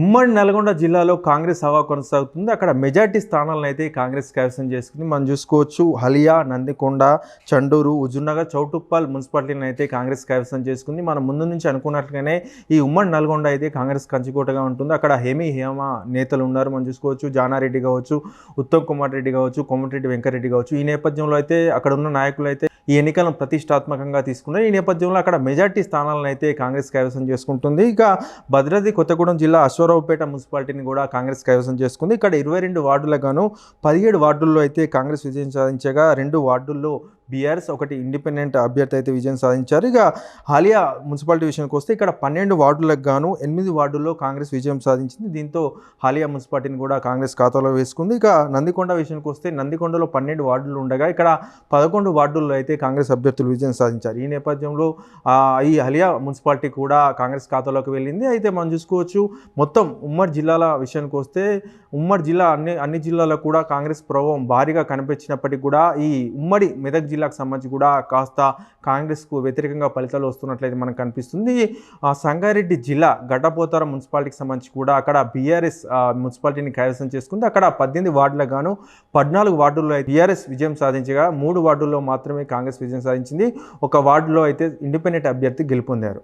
ఉమ్మడి నల్గొండ జిల్లాలో కాంగ్రెస్ హవా కొనసాగుతుంది. అక్కడ మెజార్టీ స్థానాలను అయితే కాంగ్రెస్ కైవసం చేసుకుంది. మనం చూసుకోవచ్చు హలియా నందికొండ చండూరు హుజూర్నగర్ చౌటుప్పల్ మున్సిపాలిటీని అయితే కాంగ్రెస్ కైవసం చేసుకుంది. మనం ముందు నుంచి అనుకున్నట్లుగానే ఈ ఉమ్మడి నల్గొండ అయితే కాంగ్రెస్ కంచికోటగా ఉంటుంది. అక్కడ హేమి హేమ నేతలు ఉన్నారు. మనం చూసుకోవచ్చు జానారెడ్డి కావచ్చు ఉత్తమ్ కుమార్ రెడ్డి కావచ్చు కోమటిరెడ్డి వెంకరెడ్డి కావచ్చు. ఈ నేపథ్యంలో అయితే అక్కడ ఉన్న నాయకులు అయితే ఈ ఎన్నికలను ప్రతిష్టాత్మకంగా తీసుకున్నారు. ఈ నేపథ్యంలో అక్కడ మెజార్టీ స్థానాలను అయితే కాంగ్రెస్ కైవసం చేసుకుంటుంది. ఇక భద్రాద్రి కొత్తగూడెం జిల్లా అశ్వరావుపేట మున్సిపాలిటీని కూడా కాంగ్రెస్ కైవసం చేసుకుంది. ఇక్కడ ఇరవై రెండు వార్డులకు గాను పదిహేడు వార్డుల్లో అయితే కాంగ్రెస్ విజయం సాధించగా రెండు వార్డుల్లో బీఆర్ఎస్ ఒకటి ఇండిపెండెంట్ అభ్యర్థి అయితే విజయం సాధించారు. ఇక హాలియా మున్సిపాలిటీ విషయానికి వస్తే ఇక్కడ పన్నెండు వార్డులకు గాను ఎనిమిది వార్డుల్లో కాంగ్రెస్ విజయం సాధించింది. దీంతో హాలియా మున్సిపాలిటీని కూడా కాంగ్రెస్ ఖాతాలో వేసుకుంది. ఇక నందికొండ విషయానికి వస్తే నందికొండలో పన్నెండు వార్డులు ఉండగా ఇక్కడ పదకొండు వార్డుల్లో అయితే కాంగ్రెస్ అభ్యర్థులు విజయం సాధించారు. ఈ నేపథ్యంలో ఈ హలియా మున్సిపాలిటీ కూడా కాంగ్రెస్ ఖాతాలోకి వెళ్ళింది. అయితే మనం చూసుకోవచ్చు మొత్తం ఉమ్మడి జిల్లాల విషయానికి వస్తే ఉమ్మడి జిల్లా అన్ని అన్ని జిల్లాలో కూడా కాంగ్రెస్ ప్రభావం భారీగా కనిపించినప్పటికీ కూడా ఈ ఉమ్మడి మెదక్ జిల్లా జిల్లాకు సంబంధించి కూడా కాస్త కాంగ్రెస్కు వ్యతిరేకంగా ఫలితాలు వస్తున్నట్లయితే మనకు కనిపిస్తుంది. ఆ, సంగారెడ్డి జిల్లా గడ్డపోతారం మున్సిపాలిటీకి సంబంధించి కూడా అక్కడ బీఆర్ఎస్ మున్సిపాలిటీని కైవసం చేసుకుంది. అక్కడ పద్దెనిమిది వార్డులకు గాను పద్నాలుగు వార్డుల్లో బీఆర్ఎస్ విజయం సాధించగా మూడు వార్డుల్లో మాత్రమే కాంగ్రెస్ విజయం సాధించింది. ఒక వార్డులో అయితే ఇండిపెండెంట్ అభ్యర్థి గెలుపొందారు.